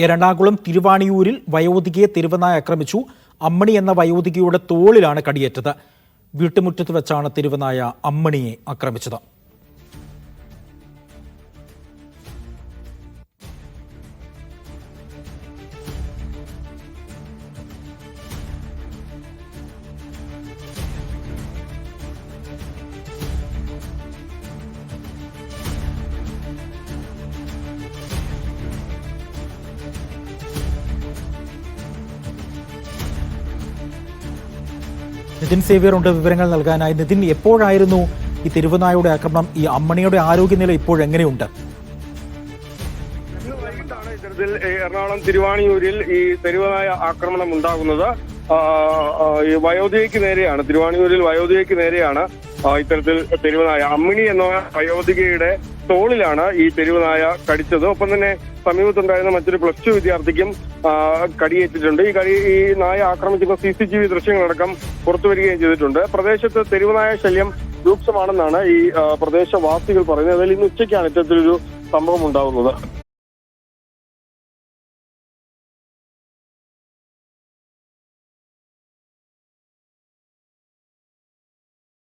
എറണാകുളം തിരുവാണിയൂരിൽ വയോധികയെ തെരുവനായ ആക്രമിച്ചു. അമ്മണി എന്ന വയോധികയുടെ തോളിലാണ് കടിയേറ്റത്. വീട്ടുമുറ്റത്ത് വെച്ചാണ് തെരുവനായ അമ്മണിയെ ആക്രമിച്ചത്. നിതിൻ സേവ്യർ ഉണ്ട് വിവരങ്ങൾ നൽകാനായി. നിതിൻ എപ്പോഴായിരുന്നു ഈ തെരുവനായുടെ ആക്രമണം? ഈ അമ്മണിയുടെ ആരോഗ്യനില ഇപ്പോഴെങ്ങനെയുണ്ട് ഇത്തരത്തിൽ എറണാകുളം തിരുവാണിയൂരിൽ ഈ തെരുവായ ആക്രമണം ഉണ്ടാകുന്നത്. വയോധികയ്ക്ക് നേരെയാണ് തിരുവാണിയൂരിൽ വയോധികയ്ക്ക് നേരെയാണ് ഇത്തരത്തിൽ തെരുവനായ അമ്മിണി എന്ന വയോധികയുടെ തോളിലാണ് ഈ തെരുവനായ കടിച്ചത്. ഒപ്പം തന്നെ സമീപത്തുണ്ടായിരുന്ന മറ്റൊരു പ്ലസ് ടു വിദ്യാർത്ഥിക്കും കടിയേറ്റിട്ടുണ്ട്. ഈ കടി ഈ നായ ആക്രമിക്കുന്ന സി സി ടി വി ദൃശ്യങ്ങളടക്കം പുറത്തുവരികയും ചെയ്തിട്ടുണ്ട്. പ്രദേശത്ത് തെരുവനായ ശല്യം രൂക്ഷമാണെന്നാണ് ഈ പ്രദേശവാസികൾ പറയുന്നത്. അതിൽ ഇന്ന് ഉച്ചയ്ക്കാണ് ഇത്തരത്തിലൊരു സംഭവം ഉണ്ടാകുന്നത്